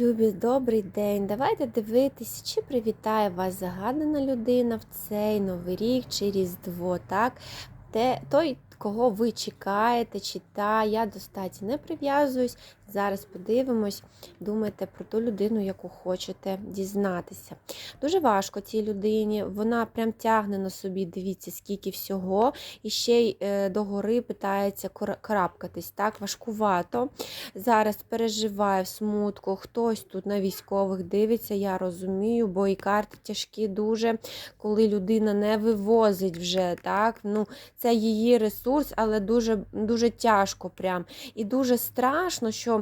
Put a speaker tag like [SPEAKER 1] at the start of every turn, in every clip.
[SPEAKER 1] Любі, добрий день. Давайте дивитися, чи привітає вас загадана людина в цей новий рік чи Різдво. Так? Те, той, кого ви чекаєте, чи та я достатньо не прив'язуюсь. Зараз подивимось, думайте про ту людину, яку хочете дізнатися. Дуже важко цій людині, вона прям тягне на собі, дивіться, скільки всього, і ще й е, догори питається карабкатись. Так, важкувато. Зараз переживає в смутку, хтось тут на військових дивиться, я розумію, бо і карти тяжкі дуже, коли людина не вивозить вже. так, ну Це її ресурс, але дуже, дуже тяжко прям. І дуже страшно, що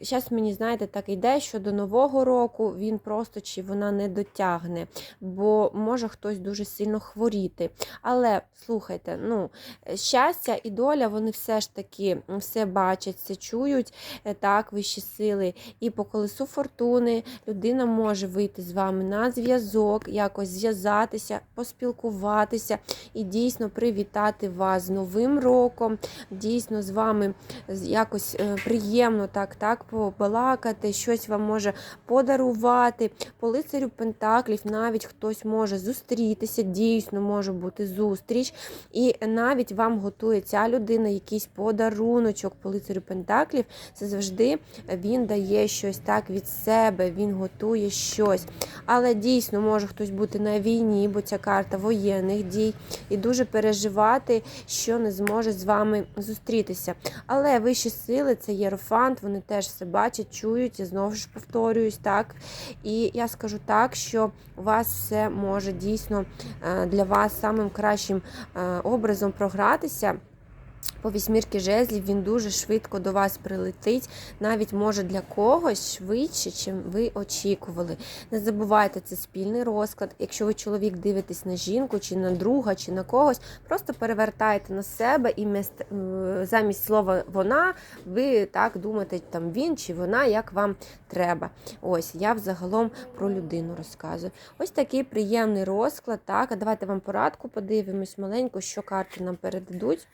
[SPEAKER 1] зараз мені, знаєте, так йде, що до Нового року він просто чи вона не дотягне, бо може хтось дуже сильно хворіти. Але слухайте, ну, щастя і доля, вони все ж таки все бачать, все чують, е, так, вищі сили. І по колесу фортуни людина може вийти з вами на зв'язок, якось зв'язатися, поспілкуватися і дійсно привітати вас з Новим роком, дійсно з вами якось е, приємно так, так, побалакати, щось вам може подарувати. По лицарю Пентаклів навіть хтось може зустрітися, дійсно може бути зустріч. І навіть вам готує ця людина якийсь подаруночок по лицарю Пентаклів. Це завжди він дає щось так від себе, він готує щось. Але дійсно може хтось бути на війні, бо ця карта воєнних дій, і дуже переживати, що не зможе з вами зустрітися. Але вищі сили, це єрофант, вони теж все бачать, чують, і знову ж повторююсь, так. І я скажу так, що у вас все може дійсно е, для вас самим кращим е, образом програтися. По вісьмірки жезлів він дуже швидко до вас прилетить, навіть може для когось швидше, чим ви очікували. Не забувайте, це спільний розклад. Якщо ви чоловік дивитесь на жінку, чи на друга, чи на когось, просто перевертайте на себе і міст- замість слова вона, ви так думаєте, там він чи вона, як вам треба. Ось я взагалом про людину розказую. Ось такий приємний розклад. Так, а давайте вам порадку подивимось маленько, що карти нам передадуть.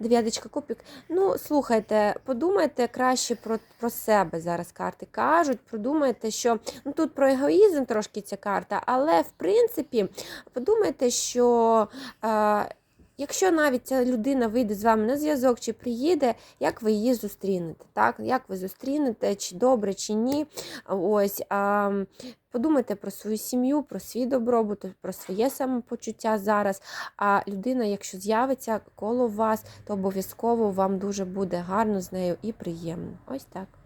[SPEAKER 1] Дев'яточка кубик. Ну, слухайте, подумайте краще про, про себе зараз карти кажуть. Подумайте, що ну тут про егоїзм трошки ця карта, але в принципі, подумайте, що. Е, Якщо навіть ця людина вийде з вами на зв'язок чи приїде, як ви її зустрінете? Так? Як ви зустрінете, чи добре, чи ні. Ось, а, подумайте про свою сім'ю, про свій добробут, про своє самопочуття зараз. А людина, якщо з'явиться коло вас, то обов'язково вам дуже буде гарно з нею і приємно. Ось так.